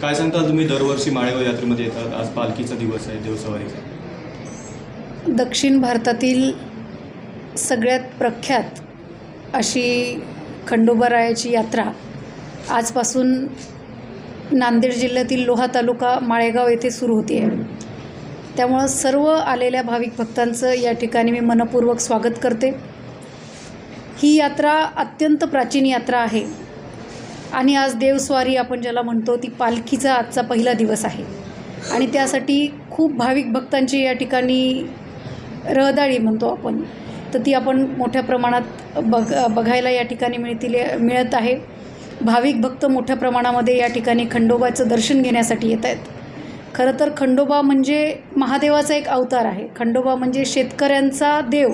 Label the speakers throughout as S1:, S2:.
S1: काय सांगता तुम्ही दरवर्षी माळेगाव यात्रेमध्ये येतात? आज पालखीचा दिवस आहे देवसवारीचा.
S2: दक्षिण भारतातील सगळ्यात प्रख्यात अशी खंडोबारायाची यात्रा आजपासून नांदेड जिल्ह्यातील लोहा तालुका माळेगाव येथे सुरू होती आहे त्यामुळं सर्व आलेल्या भाविक भक्तांचं या ठिकाणी मी मनपूर्वक स्वागत करते. ही यात्रा अत्यंत प्राचीन यात्रा आहे. आणि आज देवस्वारी आपण ज्याला म्हणतो ती पालखीचा आजचा पहिला दिवस आहे. आणि त्यासाठी खूप भाविक भक्तांची या ठिकाणी रहदारी म्हणतो आपण. तर ती आपण मोठ्या प्रमाणात बघ बघायला या ठिकाणी मिळतील मिळत आहे. भाविक भक्त मोठ्या प्रमाणामध्ये या ठिकाणी खंडोबाचं दर्शन घेण्यासाठी येत आहेत. खरं तर खंडोबा म्हणजे महादेवाचा एक अवतार आहे. खंडोबा म्हणजे शेतकऱ्यांचा देव.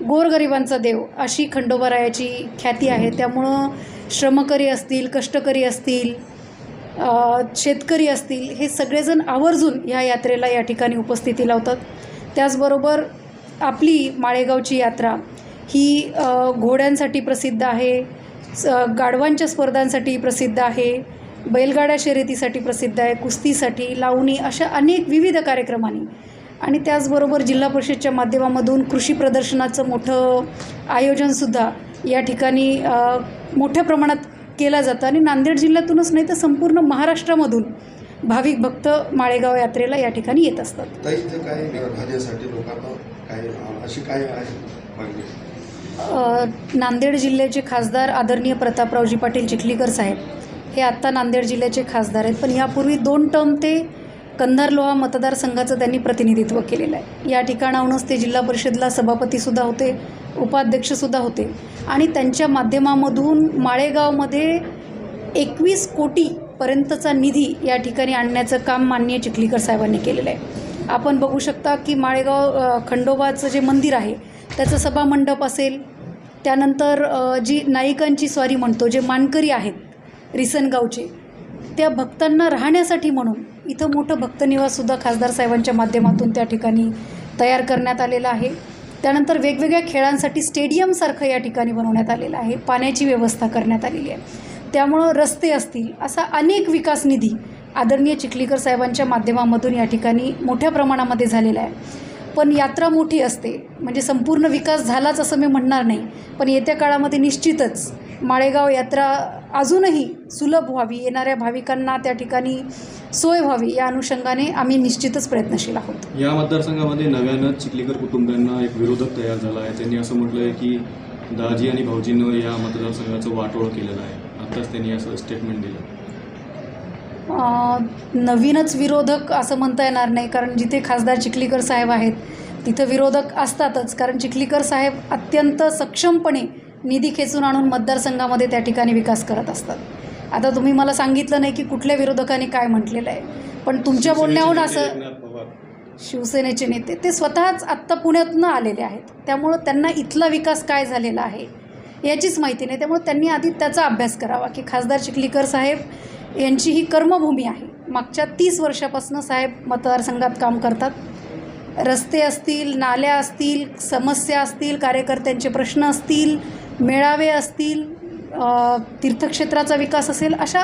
S2: गोरगरिबांचा देव अशी खंडोबारायाची ख्याती आहे. त्यामुळं श्रमकरी असतील कष्टकरी असतील शेतकरी असतील हे सगळेजण आवर्जून ह्या यात्रेला या ठिकाणी उपस्थिती लावतात त्याचबरोबर आपली माळेगावची यात्रा ही घोड्यांसाठी प्रसिद्ध आहे स गाढवांच्या स्पर्धांसाठी प्रसिद्ध आहे बैलगाड्या शर्यतीसाठी प्रसिद्ध आहे कुस्तीसाठी लावणी अशा अनेक विविध कार्यक्रमांनी आणि त्याचबरोबर जिल्हा परिषदच्या माध्यमामधून कृषी प्रदर्शनाचं मोठं आयोजनसुद्धा या ठिकाणी मोठ्या प्रमाणात केलं जातं. आणि नांदेड जिल्ह्यातूनच नाही तर संपूर्ण महाराष्ट्रामधून भाविक भक्त माळेगाव यात्रेला या ठिकाणी येत असतात. नांदेड जिल्ह्याचे खासदार आदरणीय प्रतापरावजी पाटील चिखलीकर साहेब हे आत्ता नांदेड जिल्ह्याचे खासदार आहेत. पण यापूर्वी दोन टर्म ते कंधारलोहा मतदारसंघाचं त्यांनी प्रतिनिधित्व केलेलं आहे. या ठिकाणाहूनच ते जिल्हा परिषदला सभापतीसुद्धा होते उपाध्यक्षसुद्धा होते. आणि त्यांच्या माध्यमामधून माळेगावमध्ये एकवीस कोटीपर्यंतचा निधी या ठिकाणी आणण्याचं काम माननीय चिखलीकर साहेबांनी केलेलं आहे. आपण बघू शकता की माळेगाव खंडोबाचं जे मंदिर आहे त्याचं सभामंडप असेल त्यानंतर जी नायिकांची स्वारी म्हणतो जे मानकरी आहेत रिसनगावचे त्या भक्तांना राहण्यासाठी म्हणून इथं मोठं भक्तनिवाससुद्धा खासदार साहेबांच्या माध्यमातून त्या ठिकाणी तयार करण्यात आलेलं आहे. त्यानंतर वेगवेगळ्या खेळांसाठी स्टेडियमसारखं या ठिकाणी बनवण्यात आलेलं आहे. पाण्याची व्यवस्था करण्यात आलेली आहे. त्यामुळं रस्ते असतील असा अनेक विकास निधी आदरणीय चिखलीकर साहेबांच्या माध्यमामधून या ठिकाणी मोठ्या प्रमाणामध्ये झालेला आहे. पण यात्रा मोठी असते. म्हणजे संपूर्ण विकास झालाच असं मी म्हणणार नाही. पण येत्या काळामध्ये निश्चितच माळेगाव यात्रा अजूनही सुलभ व्हावी येणाऱ्या भाविकांना त्या ठिकाणी सोय व्हावी या अनुषंगाने आम्ही निश्चितच प्रयत्नशील आहोत.
S1: या मतदारसंघामध्ये नव्यानंच चिखलीकर कुटुंबियांना एक विरोधक तयार झाला आहे. त्यांनी असं म्हटलं आहे की दाजी आणि भाऊजींवर या मतदारसंघाचं वाटोळ केलेलं आहे. आत्ताच त्यांनी असं स्टेटमेंट दिलं.
S2: नवीनच विरोधक असं म्हणता येणार नाही कारण जिथे खासदार चिखलीकर साहेब आहेत तिथं विरोधक असतातच. कारण चिखलीकर साहेब अत्यंत सक्षमपणे निधी खेचून आणून मतदारसंघामध्ये त्या ठिकाणी विकास करत असतात. आता तुम्ही मला सांगितलं नाही की कुठल्या विरोधकाने काय म्हटलेलं आहे. पण तुमच्या बोलण्याहून असं शिवसेनेचे नेते ते स्वतःच आत्ता पुण्यातनं आलेले आहेत. त्यामुळं त्यांना इथला विकास काय झालेला आहे याचीच माहिती नाही. त्यामुळे त्यांनी आधी त्याचा अभ्यास करावा की खासदार चिखलीकर साहेब यांची ही कर्मभूमी आहे. मागच्या तीस वर्षापासून साहेब मतदारसंघात काम करतात. रस्ते असतील नाल्या असतील समस्या असतील कार्यकर्त्यांचे प्रश्न असतील मेळावे असतील तीर्थक्षेत्राचा विकास असेल अशा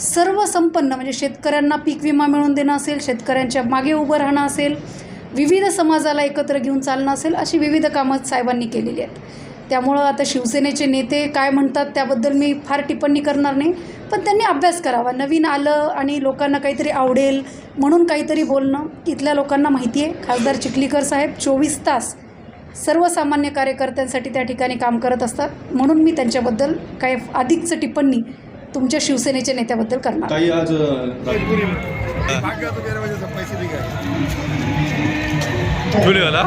S2: सर्व संपन्न म्हणजे शेतकऱ्यांना पीक विमा मिळवून देणं असेल शेतकऱ्यांच्या मागे उभं राहणं असेल विविध समाजाला एकत्र घेऊन चालणं असेल अशी विविध कामं साहेबांनी केलेली आहेत. त्यामुळं आता शिवसेनेचे नेते काय म्हणतात त्याबद्दल मी फार टिप्पणी करणार नाही पण त्यांनी अभ्यास करावा. नवीन आलं आणि लोकांना काहीतरी आवडेल म्हणून काहीतरी बोलणं इथल्या लोकांना माहिती आहे. खासदार चिखलीकर साहेब चोवीस तास सर्वसामान्य कार्यकर्त्यांसाठी त्या ठिकाणी काम करत असतात. म्हणून मी त्यांच्याबद्दल काही अधिकचं टिप्पणी तुमच्या शिवसेनेच्या नेत्याबद्दल करणार.
S1: ताई आज
S3: व्हिडिओला